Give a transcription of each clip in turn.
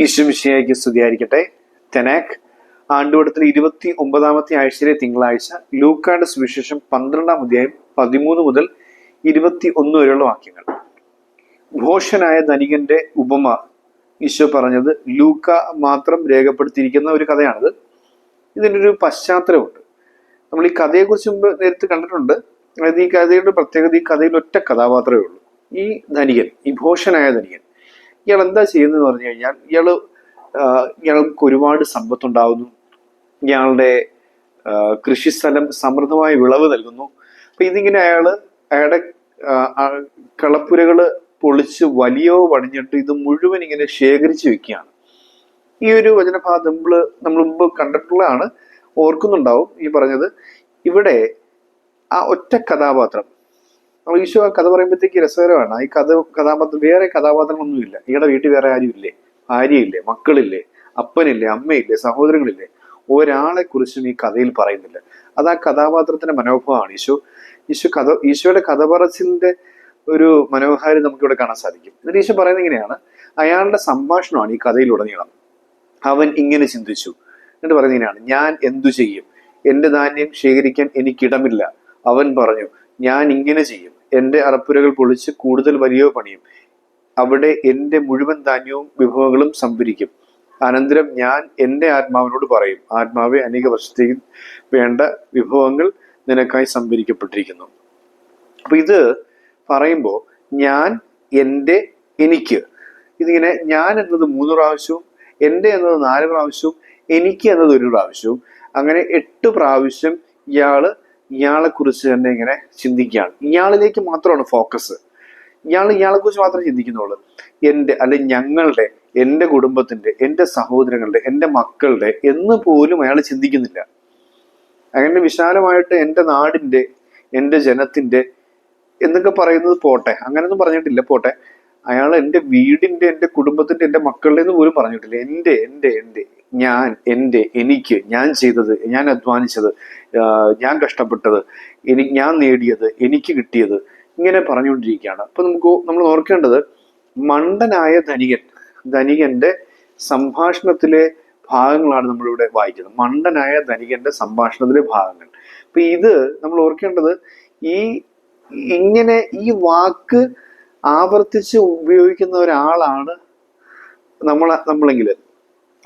ഈശ്വമിശിയായിക്ക് സ്തുതിയായിരിക്കട്ടെ. തെനാക് ആണ്ടുവടത്തിൽ ഇരുപത്തി ഒമ്പതാമത്തെ ആഴ്ചയിലെ തിങ്കളാഴ്ച ലൂക്കാട് സുവിശേഷം പന്ത്രണ്ടാം അധ്യായം പതിമൂന്ന് മുതൽ ഇരുപത്തി ഒന്ന് വരെയുള്ള വാക്യങ്ങൾ. ഘോഷനായ ധനികന്റെ ഉപമ ഈശോ പറഞ്ഞത് ലൂക്ക മാത്രം രേഖപ്പെടുത്തിയിരിക്കുന്ന ഒരു കഥയാണിത്. ഇതിന്റെ പശ്ചാത്തലമുണ്ട്. നമ്മൾ ഈ കഥയെക്കുറിച്ച് മുമ്പ് നേരത്തെ കണ്ടിട്ടുണ്ട്. അതായത് ഈ കഥയുടെ പ്രത്യേകത ഈ കഥയിൽ ഒറ്റ കഥാപാത്രമേ ഉള്ളൂ. ഈ ധനികൻ ഈ ഘോഷനായ ധനികൻ ഇയാൾ എന്താ ചെയ്യുന്നതെന്ന് പറഞ്ഞു കഴിഞ്ഞാൽ ഇയാൾ ഇയാൾക്ക് ഒരുപാട് സമ്പത്തുണ്ടാവുന്നു. ഇയാളുടെ കൃഷി കൃഷിസ്ഥലം സമൃദ്ധമായ വിളവ് നൽകുന്നു. അപ്പൊ ഇതിങ്ങനെ അയാൾ അയാളുടെ കളപ്പുരകൾ പൊളിച്ച് വലിയോ പണിഞ്ഞിട്ട് ഇത് മുഴുവൻ ഇങ്ങനെ ശേഖരിച്ചു വെക്കുകയാണ്. ഈ ഒരു വചനഭാഗം നമ്മൾ നമ്മൾ മുമ്പ് കണ്ടിട്ടുള്ളതാണ്. ഓർക്കുന്നുണ്ടാവും ഈ പറഞ്ഞത്. ഇവിടെ ആ ഒറ്റ കഥാപാത്രം അപ്പോൾ ഈശോ കഥ പറയുമ്പോഴത്തേക്ക് രസകരമാണ്. ഈ കഥ കഥാപാത്രം വേറെ കഥാപാത്രങ്ങളൊന്നുമില്ല. ഇയാളുടെ വീട്ടിൽ വേറെ ആരുമില്ലേ? ഭാര്യയില്ലേ? മക്കളില്ലേ? അപ്പനില്ലേ? അമ്മയില്ലേ? സഹോദരങ്ങളില്ലേ? ഒരാളെ കുറിച്ചും ഈ കഥയിൽ പറയുന്നില്ല. അത് ആ കഥാപാത്രത്തിന്റെ മനോഭാവമാണ്. ഈശോ ഈശോ കഥ ഈശോയുടെ കഥ പറച്ചിലിന്റെ ഒരു മനോഹാരി നമുക്കിവിടെ കാണാൻ സാധിക്കും. എന്നിട്ട് ഈശോ പറയുന്നത് ഇങ്ങനെയാണ്. അയാളുടെ സംഭാഷണമാണ് ഈ കഥയിലുടനീളം. അവൻ ഇങ്ങനെ ചിന്തിച്ചു. എന്നിട്ട് പറയുന്നത് ഇങ്ങനെയാണ്. ഞാൻ എന്തു ചെയ്യും? എന്റെ ധാന്യം ശേഖരിക്കാൻ എനിക്കിടമില്ല. അവൻ പറഞ്ഞു ഞാൻ ഇങ്ങനെ ചെയ്യും. എന്റെ അറപ്പുരകൾ പൊളിച്ച് കൂടുതൽ വലിയ പണിയും അവിടെ എന്റെ മുഴുവൻ ധാന്യവും വിഭവങ്ങളും സംഭരിക്കും. അനന്തരം ഞാൻ എന്റെ ആത്മാവിനോട് പറയും ആത്മാവെ അനേക വർഷത്തേക്ക് വേണ്ട വിഭവങ്ങൾ നിനക്കായി സംഭരിക്കപ്പെട്ടിരിക്കുന്നു. അപ്പൊ ഇത് പറയുമ്പോൾ ഞാൻ എന്റെ എനിക്ക്. ഇതിങ്ങനെ ഞാൻ എന്നത് മൂന്ന് പ്രാവശ്യവും എന്റെ എന്നത് നാല് പ്രാവശ്യവും എനിക്ക് എന്നത് ഒരു പ്രാവശ്യവും. അങ്ങനെ എട്ട് പ്രാവശ്യം ഇയാൾ ഇയാളെ കുറിച്ച് തന്നെ ഇങ്ങനെ ചിന്തിക്കുകയാണ്. ഇയാളിലേക്ക് മാത്രമാണ് ഫോക്കസ് ഇയാൾ ഇയാളെ കുറിച്ച് മാത്രമേ ചിന്തിക്കുന്നുള്ളൂ. എന്റെ അല്ലെങ്കിൽ ഞങ്ങളുടെ എന്റെ കുടുംബത്തിന്റെ എന്റെ സഹോദരങ്ങളുടെ എന്റെ മക്കളുടെ എന്ന് പോലും അയാൾ ചിന്തിക്കുന്നില്ല. അങ്ങനെ വിശാലമായിട്ട് എന്റെ നാടിന്റെ എന്റെ ജനത്തിന്റെ എന്നൊക്കെ പറയുന്നത് പോട്ടെ അങ്ങനെയൊന്നും പറഞ്ഞിട്ടില്ല പോട്ടെ. അയാൾ എന്റെ വീടിന്റെ എന്റെ കുടുംബത്തിന്റെ എന്റെ മക്കളുടെ എന്ന് പോലും പറഞ്ഞിട്ടില്ല. എന്റെ എന്റെ എന്റെ ഞാൻ എന്റെ എനിക്ക് ഞാൻ ചെയ്തത് ഞാൻ അധ്വാനിച്ചത് ഞാൻ കഷ്ടപ്പെട്ടത് എനി ഞാൻ നേടിയത് എനിക്ക് കിട്ടിയത് ഇങ്ങനെ പറഞ്ഞുകൊണ്ടിരിക്കുകയാണ്. അപ്പൊ നമുക്ക് നമ്മൾ ഓർക്കേണ്ടത് മണ്ടനായ ധനികൻ ധനികന്റെ സംഭാഷണത്തിലെ ഭാഗങ്ങളാണ് നമ്മളിവിടെ വായിക്കുന്നത്. മണ്ടനായ ധനികന്റെ സംഭാഷണത്തിലെ ഭാഗങ്ങൾ. അപ്പൊ ഇത് നമ്മൾ ഓർക്കേണ്ടത് ഈ ഇങ്ങനെ ഈ വാക്ക് ആവർത്തിച്ച് ഉപയോഗിക്കുന്ന ഒരാളാണ് നമ്മളെ നമ്മളെങ്കിൽ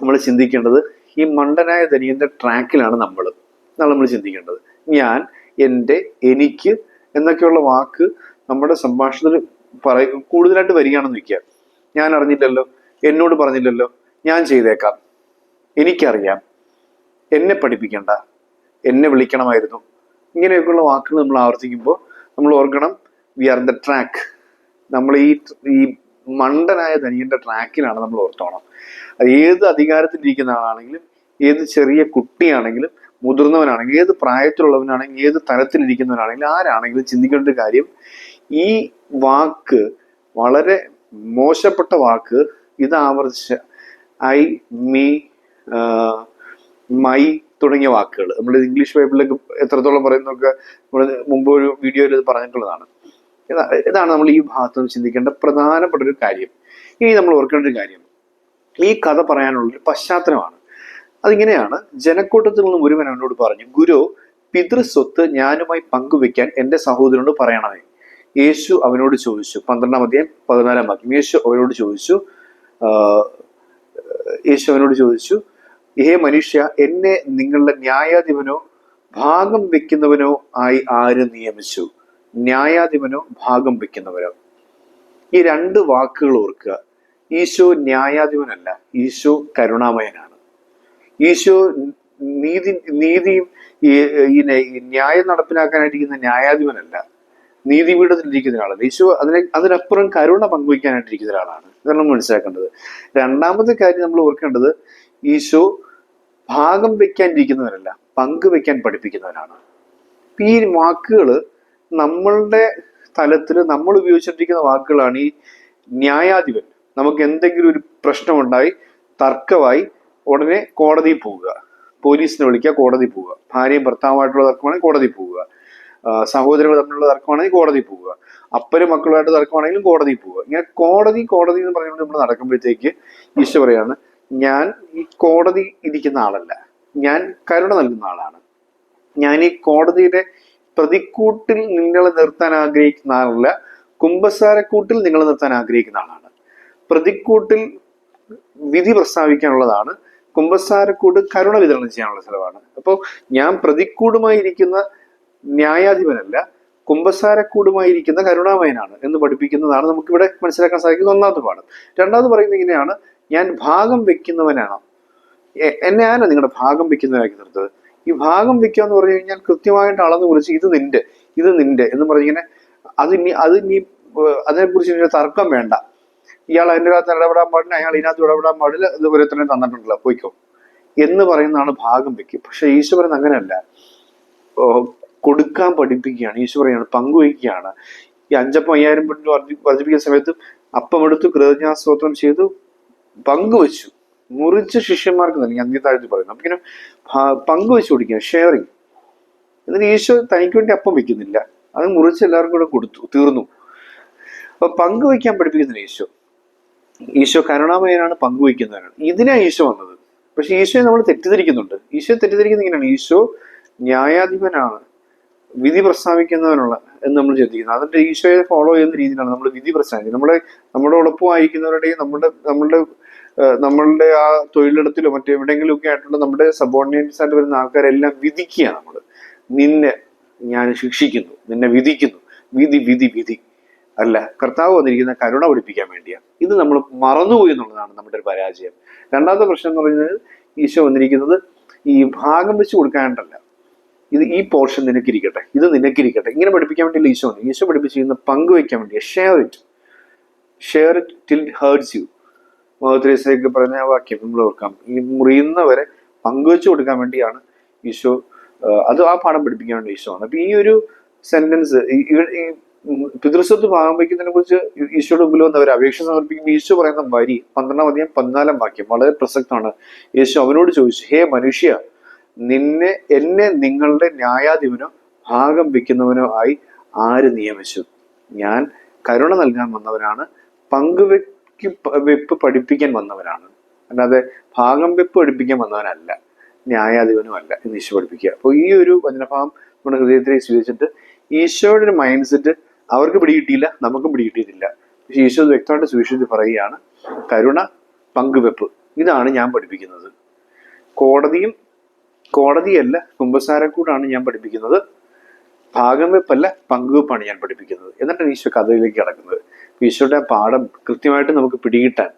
നമ്മൾ ചിന്തിക്കേണ്ടത് ഈ മണ്ടനായ ധനികന്റെ ട്രാക്കിലാണ് നമ്മൾ നമ്മൾ ചിന്തിക്കേണ്ടത്. ഞാൻ എന്റെ എനിക്ക് എന്നൊക്കെയുള്ള വാക്ക് നമ്മുടെ സംഭാഷണത്തിൽ പറയ കൂടുതലായിട്ട് വരികയാണെന്ന് വയ്ക്കുക. ഞാൻ അറിഞ്ഞില്ലല്ലോ എന്നോട് പറഞ്ഞില്ലല്ലോ ഞാൻ ചെയ്തേക്കാം. എനിക്കറിയാം. എന്നെ പഠിപ്പിക്കണ്ട. എന്നെ വിളിക്കണമായിരുന്നു. ഇങ്ങനെയൊക്കെയുള്ള വാക്കുകൾ നമ്മൾ ആവർത്തിക്കുമ്പോൾ നമ്മൾ ഓർക്കണം വി ആർ ദ ട്രാക്ക് നമ്മൾ ഈ ഈ മണ്ടനായ ധനിയന്റെ ട്രാക്കിലാണ് നമ്മൾ ഓർത്തോണം. അത് ഏത് അധികാരത്തിലിരിക്കുന്ന ആളാണെങ്കിലും ഏത് ചെറിയ കുട്ടിയാണെങ്കിലും മുതിർന്നവനാണെങ്കിലും ഏത് പ്രായത്തിലുള്ളവനാണെങ്കിലും ഏത് തലത്തിലിരിക്കുന്നവനാണെങ്കിലും ആരാണെങ്കിലും ചിന്തിക്കേണ്ട ഒരു കാര്യം ഈ വാക്ക് വളരെ മോശപ്പെട്ട വാക്ക് ഇത് ആവർത്തിച്ച ഐ മീ മൈ തുടങ്ങിയ വാക്കുകൾ നമ്മൾ ഇംഗ്ലീഷ് ബൈബിളിലൊക്കെ എത്രത്തോളം പറയുന്നതൊക്കെ നമ്മൾ മുമ്പ് ഒരു വീഡിയോയിൽ ഇത് പറഞ്ഞിട്ടുള്ളതാണ്. ഇതാണ് നമ്മൾ ഈ ഭാഗത്ത് നിന്ന് ചിന്തിക്കേണ്ട പ്രധാനപ്പെട്ട ഒരു കാര്യം. ഇനി നമ്മൾ ഓർക്കേണ്ട ഒരു കാര്യം. ഈ കഥ പറയാനുള്ള ഒരു പശ്ചാത്തലമാണ്. അതിങ്ങനെയാണ് ജനക്കൂട്ടത്തിൽ നിന്നും ഒരുവൻ അവനോട് പറഞ്ഞു ഗുരു പിതൃസ്വത്ത് ഞാനുമായി പങ്കുവെക്കാൻ എന്റെ സഹോദരനോട് പറയണമേ. യേശു അവനോട് ചോദിച്ചു പന്ത്രണ്ടാം അധ്യായം പതിനാലാം വാക്യം. യേശു അവനോട് ചോദിച്ചു യേശു അവനോട് ചോദിച്ചു ഹേ മനുഷ്യ എന്നെ നിങ്ങളുടെ ന്യായാധിപനോ ഭാഗം വെക്കുന്നവനോ ആയി ആര് നിയമിച്ചു? ന്യായാധിപനോ ഭാഗം വയ്ക്കുന്നവരോ? ഈ രണ്ട് വാക്കുകൾ ഓർക്കുക. ഈശോ ന്യായാധിപനല്ല ഈശോ കരുണാമയനാണ്. ഈശോ നീതി നീതിയും ഈ ന്യായ- നടപ്പിലാക്കാനായിട്ടിരിക്കുന്ന ന്യായാധിപനല്ല. നീതിപീഠത്തിലിരിക്കുന്ന ഒരാളാണ് ഈശോ അതിനെ അതിനപ്പുറം കരുണ പങ്കുവയ്ക്കാനായിട്ടിരിക്കുന്ന ഒരാളാണ്. ഇതാണ് മനസ്സിലാക്കേണ്ടത്. രണ്ടാമത്തെ കാര്യം നമ്മൾ ഓർക്കേണ്ടത് ഈശോ ഭാഗം വെക്കാനിരിക്കുന്നവരല്ല പങ്കുവെക്കാൻ പഠിപ്പിക്കുന്നവരാണ്. ഈ വാക്കുകൾ നമ്മളുടെ തലത്തിൽ നമ്മൾ ഉപയോഗിച്ചിട്ടിരിക്കുന്ന വാക്കുകളാണ് ഈ ന്യായാധിപൻ. നമുക്ക് എന്തെങ്കിലും ഒരു പ്രശ്നമുണ്ടായി തർക്കമായി ഉടനെ കോടതിയിൽ പോവുക. പോലീസിനെ വിളിക്കുക കോടതി പോവുക. ഭാര്യയും ഭർത്താവുമായിട്ടുള്ള തർക്കമാണെങ്കിൽ കോടതി പോവുക. സഹോദരങ്ങൾ തമ്മിലുള്ള തർക്കമാണെങ്കിൽ കോടതി പോവുക. അപ്പനും മക്കളുമായിട്ട് തർക്കമാണെങ്കിലും കോടതി പോവുക. ഇങ്ങനെ കോടതി കോടതി എന്ന് പറയുമ്പോൾ നമ്മൾ നടക്കുമ്പോഴത്തേക്ക് ഈശോ പറയാണ് ഞാൻ ഈ കോടതി ഇരിക്കുന്ന ആളല്ല. ഞാൻ കരുണ നൽകുന്ന ആളാണ്. ഞാൻ ഈ കോടതിയുടെ പ്രതിക്കൂട്ടിൽ നിങ്ങളെ നിർത്താൻ ആഗ്രഹിക്കുന്ന ആളല്ല കുംഭസാരക്കൂട്ടിൽ നിങ്ങളെ നിർത്താൻ ആഗ്രഹിക്കുന്ന ആളാണ്. പ്രതിക്കൂട്ടിൽ വിധി പ്രസ്താവിക്കാനുള്ളതാണ് കുംഭസാരക്കൂട് കരുണ വിതരണം ചെയ്യാനുള്ള സ്ഥലമാണ് അപ്പോൾ ഞാൻ പ്രതിക്കൂടുമായി ഇരിക്കുന്ന ന്യായാധിപനല്ല കുംഭസാരക്കൂടുമായി ഇരിക്കുന്ന കരുണാമയനാണ് എന്ന് പഠിപ്പിക്കുന്നതാണ് നമുക്കിവിടെ മനസ്സിലാക്കാൻ സാധിക്കുന്ന ഒന്നാമത്തെ പാഠം. രണ്ടാമത് പറയുന്നത് ഇങ്ങനെയാണ് ഞാൻ ഭാഗം വെക്കുന്നവനാണ്? എന്നെയാണ് നിങ്ങളുടെ ഭാഗം വെക്കുന്നവരാക്കി നിർത്തത് ഈ ഭാഗം വെക്കുക എന്ന് പറഞ്ഞു കഴിഞ്ഞാൽ കൃത്യമായിട്ട് അളന്ന് കുറിച്ച് ഇത് നിന്റെ ഇത് നിന്റെ എന്ന് പറഞ്ഞിങ്ങനെ അത് ഇനി അത് ഇനി അതിനെ കുറിച്ച് ഇനി തർക്കം വേണ്ട. ഇയാൾ അതിന്റെ അകത്ത് ഇടപെടാൻ പാടില്ല അയാൾ ഇതിനകത്ത് ഇടപെടാൻ പാടില്ല ഇത് തന്നെ തന്നിട്ടുണ്ടല്ലോ പോയിക്കോ. എന്ന് പറയുന്നതാണ് ഭാഗം വെക്കുക. പക്ഷെ ഈശ്വരൻ അങ്ങനെയല്ല. കൊടുക്കാൻ പഠിപ്പിക്കുകയാണ്. ഈശ്വരയാണ് പങ്കുവയ്ക്കുകയാണ്. ഈ അഞ്ചപ്പം അയ്യായിരം പെണ്ണു വർദ്ധി വർദ്ധിപ്പിക്കുന്ന സമയത്ത് അപ്പം എടുത്തു കൃതജ്ഞാസ്തോത്രം ചെയ്തു പങ്കുവച്ചു. മുറിച്ച് ശിഷ്യന്മാർക്ക് നൽകി. അന്ത്യത്താഴ്ത്തി പറയുന്നു. അപ്പൊ ഇങ്ങനെ പങ്കുവെച്ച് കൊടുക്കുക ഷെയറിങ് എന്നിട്ട് ഈശോ തനിക്ക് വേണ്ടി അപ്പം വെക്കുന്നില്ല. അത് മുറിച്ച് എല്ലാവർക്കും കൂടെ കൊടുത്തു തീർന്നു. അപ്പൊ പങ്കുവയ്ക്കാൻ പഠിപ്പിക്കുന്നില്ല ഈശോ. ഈശോ കരുണാമയനാണ് പങ്കുവയ്ക്കുന്നവനാണ് ഇതിനാ ഈശോ വന്നത്. പക്ഷെ ഈശോയെ നമ്മൾ തെറ്റിദ്ധരിക്കുന്നുണ്ട്. ഈശോ തെറ്റിദ്ധരിക്കുന്നത് ഇങ്ങനെയാണ്. ഈശോ ന്യായാധിപനാണ്. വിധി പ്രസ്താവിക്കുന്നവനുള്ള എന്ന് നമ്മൾ ചിന്തിക്കുന്നത് അതിന്റെ ഈശോയെ ഫോളോ ചെയ്യുന്ന രീതിയിലാണ് നമ്മൾ വിധി പ്രസ്താവിക്കുന്നത്. നമ്മുടെ നമ്മുടെ ഒളപ്പമായിരിക്കുന്നവരുടെയും നമ്മുടെ നമ്മളുടെ നമ്മളുടെ ആ തൊഴിലിടത്തിലോ മറ്റെവിടെയെങ്കിലും ഒക്കെ ആയിട്ടുള്ള നമ്മുടെ സബോർഡിനേറ്റ്സ് ആയിട്ട് വരുന്ന ആൾക്കാരെല്ലാം വിധിക്കുക നമ്മൾ നിന്നെ ഞാൻ ശിക്ഷിക്കുന്നു നിന്നെ വിധിക്കുന്നു. വിധി വിധി വിധി. അല്ല കർത്താവ് വന്നിരിക്കുന്ന കരുണ പഠിപ്പിക്കാൻ വേണ്ടിയാണ് ഇത് നമ്മൾ മറന്നുപോയി എന്നുള്ളതാണ് നമ്മുടെ ഒരു പരാജയം. രണ്ടാമത്തെ പ്രശ്നം എന്ന് പറയുന്നത് ഈശോ വന്നിരിക്കുന്നത് ഈ ഭാഗം വെച്ച് കൊടുക്കാനായിട്ടല്ല. ഇത് ഈ പോർഷൻ നിനക്കിരിക്കട്ടെ ഇത് നിനക്കിരിക്കട്ടെ. ഇങ്ങനെ പഠിപ്പിക്കാൻ വേണ്ടിയല്ല ഈശോ ഈശോ പഠിപ്പിച്ചിരുന്ന പങ്കുവയ്ക്കാൻ വേണ്ടി share it share it till hurts you മോഹത്രേസയൊക്കെ പറഞ്ഞ ആ വാക്യം നമ്മൾ ഓർക്കാം. ഈ മുറിയുന്നവരെ പങ്കുവെച്ചു കൊടുക്കാൻ വേണ്ടിയാണ് ഈശോ അത് ആ പാഠം പഠിപ്പിക്കാൻ വേണ്ടി ഈശോ ആണ് അപ്പൊ ഈ ഒരു സെന്റൻസ് ഈ പിതൃസ്വത്ത് ഭാഗം വയ്ക്കുന്നതിനെ കുറിച്ച് ഈശോയുടെ മുമ്പിൽ വന്ന് അവർ അപേക്ഷ സമർപ്പിക്കുമ്പോൾ ഈശോ പറയുന്ന വരി പന്ത്രണ്ടാം അധികം പതിനാലാം വാക്യം വളരെ പ്രസക്തമാണ്. യേശു അവനോട് ചോദിച്ചു ഹേ മനുഷ്യ നിന്നെ എന്നെ നിങ്ങളുടെ ന്യായാധിപനോ ഭാഗം വെക്കുന്നവനോ ആയി ആര് നിയമിച്ചു? ഞാൻ കരുണ നൽകാൻ വന്നവനാണ്. പങ്കുവെക്ക് പ- വെപ്പ് പഠിപ്പിക്കാൻ വന്നവനാണ് അല്ലാതെ ഭാഗം വെപ്പ് പഠിപ്പിക്കാൻ വന്നവനല്ല ന്യായാധിപനും അല്ല എന്ന് ഈശോ പഠിപ്പിക്കുക. അപ്പോൾ ഈ ഒരു വചനഭാവം നമ്മുടെ ഹൃദയത്തിൽ സ്വീകരിച്ചിട്ട് ഈശോയുടെ ഒരു മൈൻഡ് സെറ്റ് അവർക്ക് പിടികിട്ടിയില്ല നമുക്കും പിടികിട്ടിയിട്ടില്ല. പക്ഷെ ഈശോ വ്യക്തമായിട്ട് സുവിശേഷത്തിൽ പറയുകയാണ് കരുണ പങ്കുവെപ്പ് ഇതാണ് ഞാൻ പഠിപ്പിക്കുന്നത്. കോടതിയും കോടതിയല്ല കുമ്പസാരക്കൂടാണ് ഞാൻ പഠിപ്പിക്കുന്നത്. ഭാഗം വെപ്പല്ല പങ്കുവെപ്പാണ് ഞാൻ പഠിപ്പിക്കുന്നത്. എന്നിട്ടാണ് ഈശോ കഥയിലേക്ക് കടക്കുന്നത്. ഈശോയുടെ പാഠം കൃത്യമായിട്ട് നമുക്ക് പിടികിട്ടാൻ